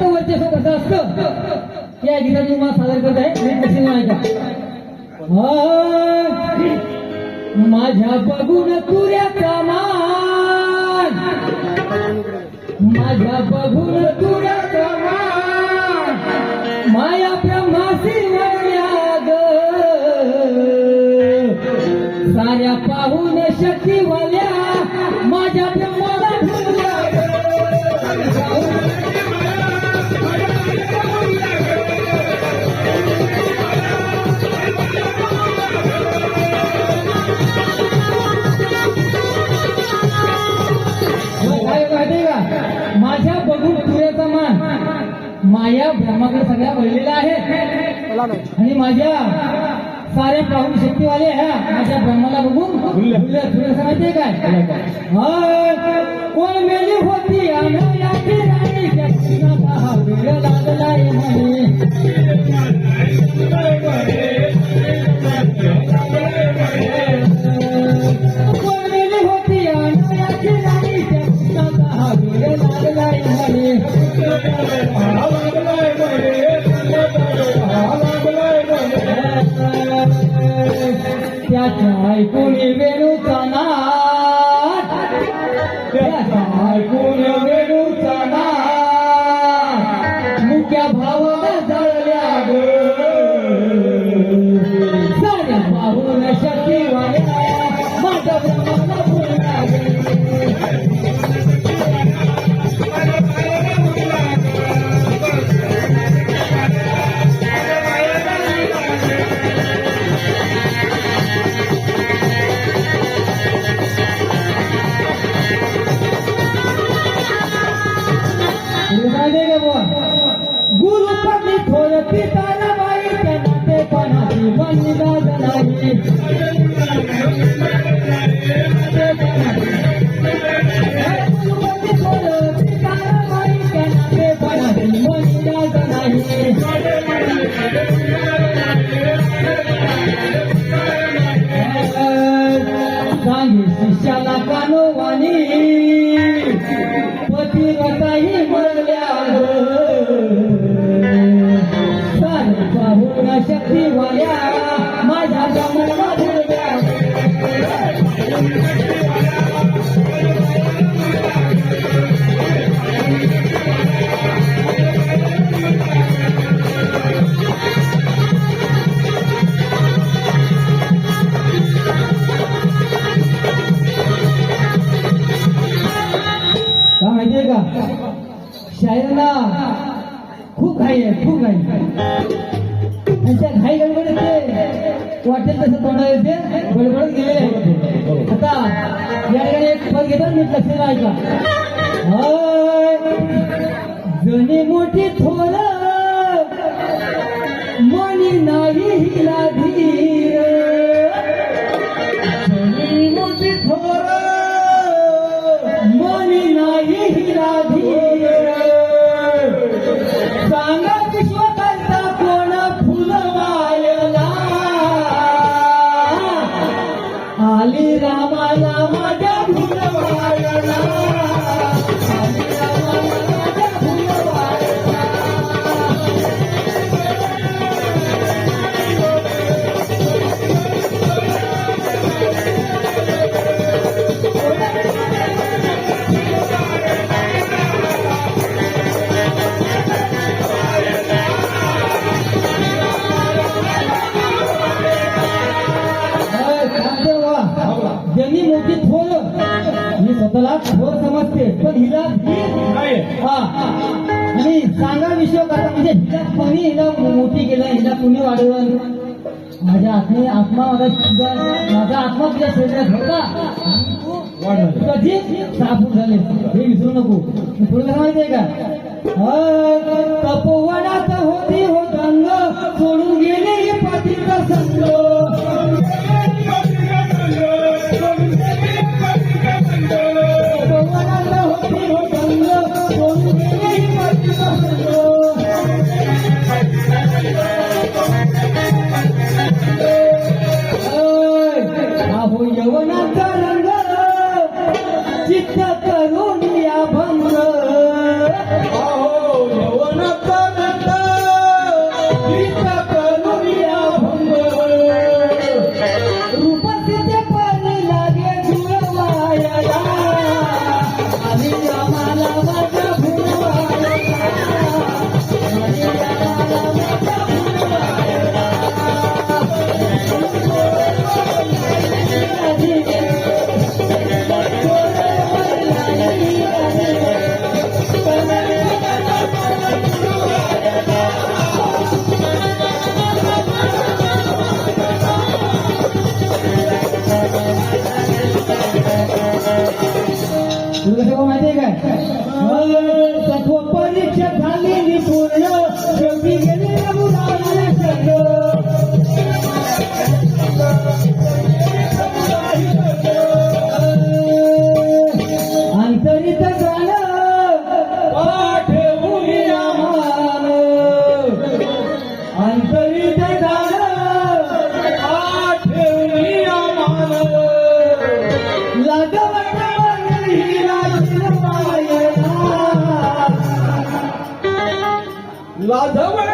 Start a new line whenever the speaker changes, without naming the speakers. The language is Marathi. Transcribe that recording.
नात्याचं वर्चस्व कसं असतं. या गीता तुम्हाला सादर करत आहे. मी कशी ऐका माझ्या बघून तुऱ्याचा मान माझ्या बघून तुऱ्याचा मान माया ब्रह्मासी वरल्या ग साऱ्या पाहून शक्तीवाल्या माया ब्रह्माकडे सगळ्या वळलेला आहे आणि माझ्या साऱ्या पाहून शक्तीवाले ह्या माझ्या ब्रह्माला बघून तुला माहितीये काय? कोण मेली होती? কোনে বেরু তানা কোনে বেরু তানা মুখ্য ভাব पाहून माझ्या जमला का माहितीये का? खूप घाई आहे खूप घाई. त्यांच्या घाई गडबड ते वाटेल तसं तोंडा येते गडबडत गेलेले आता या ठिकाणी एक पद घेतात मी लक्ष ऐका जणी मोठी थोर मनी नाही हिला धी. थोर हो समजते पण हिला हा. आणि सांगा विषय करता म्हणजे हिला कोणी हिला मोठी केलं हिला कोणी वाढवलं? माझ्या आत्मे आत्मा मला तुझा माझा आत्मा तुझ्या शरीरात होता. आणि तू कधी साबूत झाले. हे विसरू नको. थोडं माहिती आहे का? तपोवनात होत 老邓